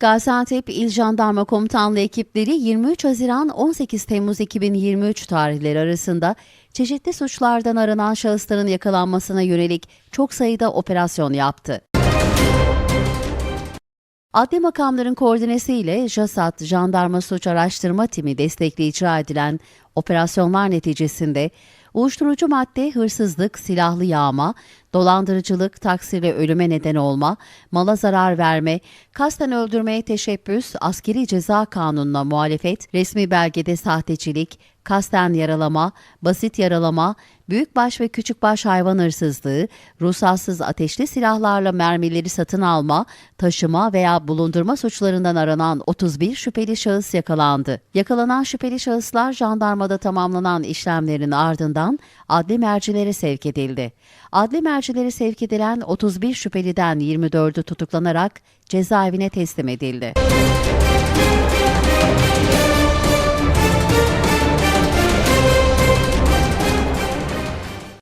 Gaziantep İl Jandarma Komutanlığı ekipleri 23 Haziran 18 Temmuz 2023 tarihleri arasında çeşitli suçlardan aranan şahısların yakalanmasına yönelik çok sayıda operasyon yaptı. Adli makamların koordinesiyle JASAT Jandarma Suç Araştırma Timi destekli icra edilen operasyonlar neticesinde uyuşturucu madde, hırsızlık, silahlı yağma, dolandırıcılık, taksirle ölüme neden olma, mala zarar verme, kasten öldürmeye teşebbüs, askeri ceza kanununa muhalefet, resmi belgede sahtecilik, kasten yaralama, basit yaralama, büyükbaş ve küçükbaş hayvan hırsızlığı, ruhsatsız ateşli silahlarla mermileri satın alma, taşıma veya bulundurma suçlarından aranan 31 şüpheli şahıs yakalandı. Yakalanan şüpheli şahıslar jandarmada tamamlanan işlemlerin ardından adli mercilere sevk edildi. Adli mercilere sevk edilen 31 şüpheliden 24'ü tutuklanarak cezaevine teslim edildi.